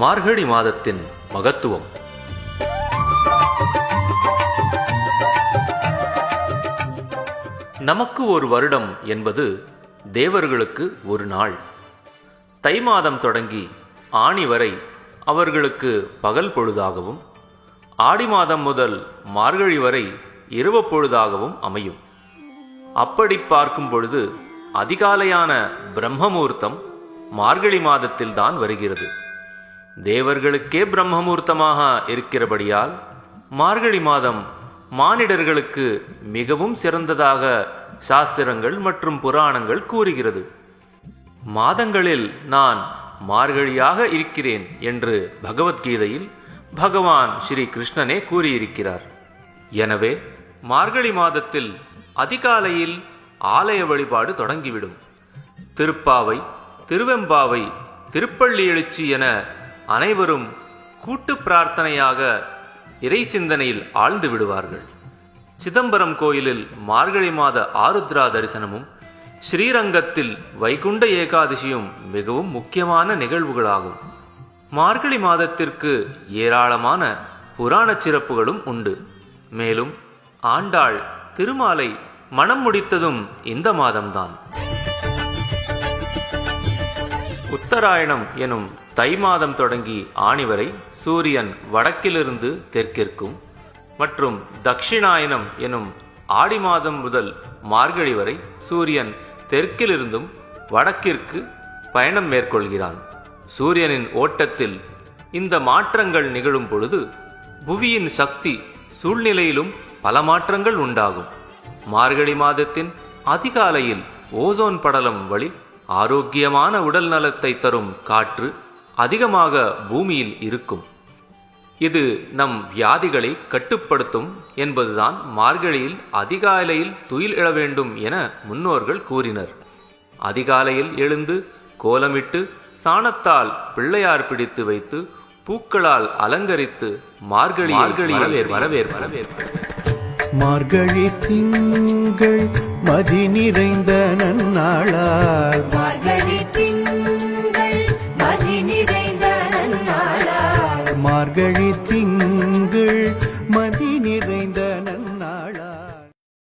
மார்கழி மாதத்தின் மகத்துவம். நமக்கு ஒரு வருடம் என்பது தேவர்களுக்கு ஒரு நாள். தை மாதம் தொடங்கி ஆணி வரை அவர்களுக்கு பகல் பொழுதாகவும் ஆடி மாதம் முதல் மார்கழி வரை இரவு பொழுதாகவும் அமையும். அப்படி பார்க்கும் பொழுது அதிகாலையான பிரம்மமூர்த்தம் மார்கழி மாதத்தில்தான் வருகிறது. தேவர்களுக்கே பிரம்மமூர்த்தமாக இருக்கிறபடியால் மார்கழி மாதம் மானிடர்களுக்கு மிகவும் சிறந்ததாக சாஸ்திரங்கள் மற்றும் புராணங்கள் கூறுகிறது. மாதங்களில் நான் மார்கழியாக இருக்கிறேன் என்று பகவத்கீதையில் பகவான் ஸ்ரீ கிருஷ்ணனே கூறியிருக்கிறார். எனவே மார்கழி மாதத்தில் அதிகாலையில் ஆலய வழிபாடு தொடங்கிவிடும். திருப்பாவை திருவெம்பாவை திருப்பள்ளி எழுச்சி என அனைவரும் கூட்டு பிரார்த்தனையாக இறை சிந்தனையில் ஆழ்ந்து விடுவார்கள். சிதம்பரம் கோயிலில் மார்கழி மாத ஆருத்ரா தரிசனமும் ஸ்ரீரங்கத்தில் வைகுண்ட ஏகாதசியும் மிகவும் முக்கியமான நிகழ்வுகளாகும். மார்கழி மாதத்திற்கு ஏராளமான புராண சிறப்புகளும் உண்டு. மேலும் ஆண்டாள் திருமாலை மனம் முடித்ததும் இந்த மாதம்தான். உத்தராயணம் எனும் தை மாதம் தொடங்கி ஆணி வரை சூரியன் வடக்கிலிருந்து தெற்கிற்கும் மற்றும் தக்ஷிணாயனம் எனும் ஆடி மாதம் முதல் மார்கழி வரை சூரியன் தெற்கிலிருந்தும் வடக்கிற்கு பயணம் மேற்கொள்கிறான். சூரியனின் ஓட்டத்தில் இந்த மாற்றங்கள் நிகழும் பொழுது புவியின் சக்தி சூழ்நிலையிலும் பல மாற்றங்கள் உண்டாகும். மார்கழி மாதத்தின் அதிகாலையில் ஓசோன் படலம் வழி ஆரோக்கியமான உடல் நலத்தை தரும் காற்று அதிகமாக பூமியில் இருக்கும். இது நம் வியாதிகளை கட்டுப்படுத்தும் என்பதுதான் மார்கழியில் அதிகாலையில் துயில் எழ வேண்டும் என முன்னோர்கள் கூறினர். அதிகாலையில் எழுந்து கோலமிட்டு சாணத்தால் பிள்ளையார் பிடித்து வைத்து பூக்களால் அலங்கரித்து மார்கழி மார்கழி வரவேற் வரவேற் வரவேற்பு. மார்கழி திங்கள் மதி நிறைந்த நன்னாளால். மார்கழி திங்கள் மதி நிறை